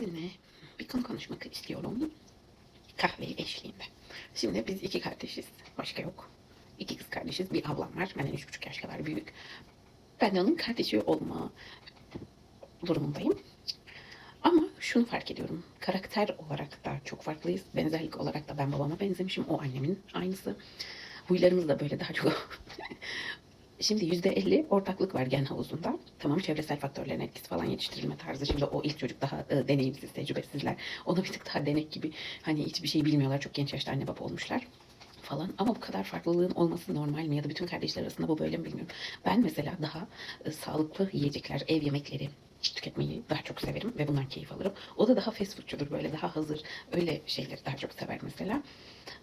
Sizinle bir konu konuşmak istiyorum. Kahve eşliğinde. Şimdi biz iki kardeşiz. Başka yok. İki kız kardeşiz. Bir ablam var. Benden üç buçuk yaş kadar büyük. Ben de onun kardeşi olma durumundayım. Ama şunu fark ediyorum. Karakter olarak da çok farklıyız. Benzerlik olarak da ben babama benzemişim. O annemin aynısı. Huylarımız da böyle daha çok Şimdi yüzde elli ortaklık var gen havuzunda. Tamam çevresel faktörlerin etkisi falan yetiştirilme tarzı. Şimdi o ilk çocuk daha e, deneyimsiz, tecrübesizler. Ona bir tık daha denek gibi hani hiçbir şey bilmiyorlar. Çok genç yaşta anne baba olmuşlar falan. Ama bu kadar farklılığın olması normal mi? Ya da bütün kardeşler arasında bu böyle mi bilmiyorum. Ben mesela daha e, sağlıklı yiyecekler, ev yemekleri tüketmeyi daha çok severim ve bundan keyif alırım. O da daha fast foodçudur böyle daha hazır öyle şeyleri daha çok sever mesela.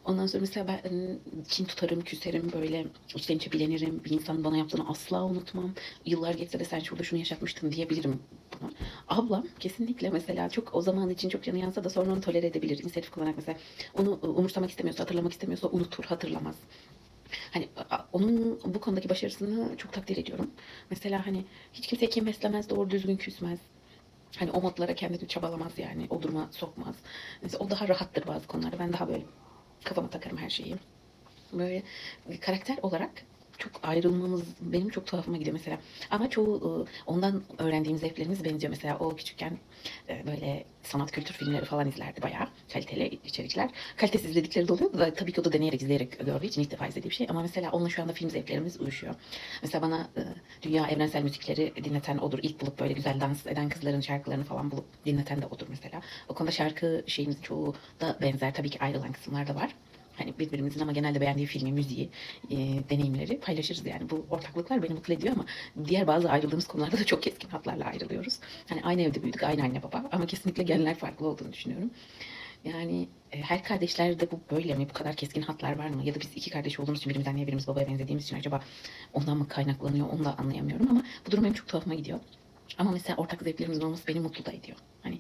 Ondan sonra mesela ben kin tutarım, küserim böyle içten içe bilenirim. Bir insanın bana yaptığını asla unutmam. Yıllar geçse de sen şurada şunu yaşatmıştın diyebilirim buna. Ablam kesinlikle mesela çok o zaman için çok canı yansa da sonra onu tolere edebilir. İnisiyatif kullanarak mesela onu ı, umursamak istemiyorsa, hatırlamak istemiyorsa unutur, hatırlamaz. Hani onun bu konudaki başarısını çok takdir ediyorum. Mesela hani hiç kimseye kim beslemez, doğru düzgün küsmez. Hani o modlara kendini çabalamaz yani. O duruma sokmaz. Mesela o daha rahattır bazı konularda. Ben daha böyle kafama takarım her şeyi. Böyle karakter olarak çok ayrılmamız benim çok tuhafıma gidiyor mesela. Ama çoğu e, ondan öğrendiğim zevklerimiz benziyor. Mesela o küçükken e, böyle sanat kültür filmleri falan izlerdi bayağı. Kaliteli içerikler. Kalitesiz izledikleri de oluyor da tabii ki o da deneyerek izleyerek gördüğü için ilk defa izlediği bir şey. Ama mesela onunla şu anda film zevklerimiz uyuşuyor. Mesela bana e, dünya evrensel müzikleri dinleten odur. İlk bulup böyle güzel dans eden kızların şarkılarını falan bulup dinleten de odur mesela. O konuda şarkı şeyimizin çoğu da benzer. Tabii ki ayrılan kısımlar da var. Hani birbirimizin ama genelde beğendiği filmi, müziği, e, deneyimleri paylaşırız yani. Bu ortaklıklar beni mutlu ediyor ama diğer bazı ayrıldığımız konularda da çok keskin hatlarla ayrılıyoruz. Hani aynı evde büyüdük, aynı anne baba ama kesinlikle genler farklı olduğunu düşünüyorum. Yani e, her kardeşlerde bu böyle mi? Bu kadar keskin hatlar var mı? Ya da biz iki kardeş olduğumuz için birimiz anneye birimiz babaya benzediğimiz için acaba ondan mı kaynaklanıyor? Onu da anlayamıyorum ama bu durum benim çok tuhafıma gidiyor. Ama mesela ortak zevklerimizin olması beni mutlu da ediyor. Hani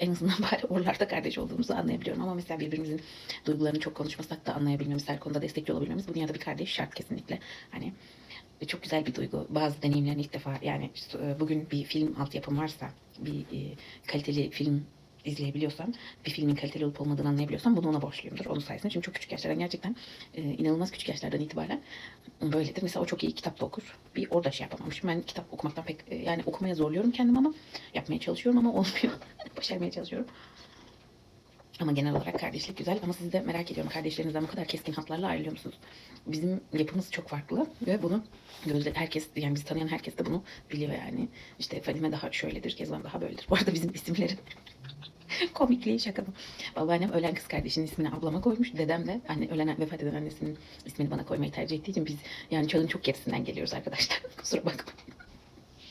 en azından bari oralarda kardeş olduğumuzu anlayabiliyorum. Ama mesela birbirimizin duygularını çok konuşmasak da anlayabilmemiz, her konuda destekçi olabilmemiz bu dünyada bir kardeş şart kesinlikle. Hani ve çok güzel bir duygu. Bazı deneyimlerini ilk defa yani e, bugün bir film altyapım varsa, bir e, kaliteli film izleyebiliyorsam, bir filmin kaliteli olup olmadığını anlayabiliyorsam bunu ona borçluyumdur. Onun sayesinde. Çünkü çok küçük yaşlardan gerçekten e, inanılmaz küçük yaşlardan itibaren böyledir. Mesela o çok iyi kitap da okur. Bir orada şey yapamamışım. Ben kitap okumaktan pek e, yani okumaya zorluyorum kendimi ama yapmaya çalışıyorum ama olmuyor. Başarmaya çalışıyorum. Ama genel olarak kardeşlik güzel ama sizi de merak ediyorum kardeşlerinizden bu kadar keskin hatlarla ayrılıyor musunuz? Bizim yapımız çok farklı ve bunu gözle herkes yani bizi tanıyan herkes de bunu biliyor yani. İşte Fadime daha şöyledir, Kezban daha böyledir. Bu arada bizim isimlerin komikliği şaka mı? Babaannem ölen kız kardeşinin ismini ablama koymuş. Dedem de anne ölen vefat eden annesinin ismini bana koymayı tercih ettiği için biz yani çağın çok gerisinden geliyoruz arkadaşlar. Kusura bakma.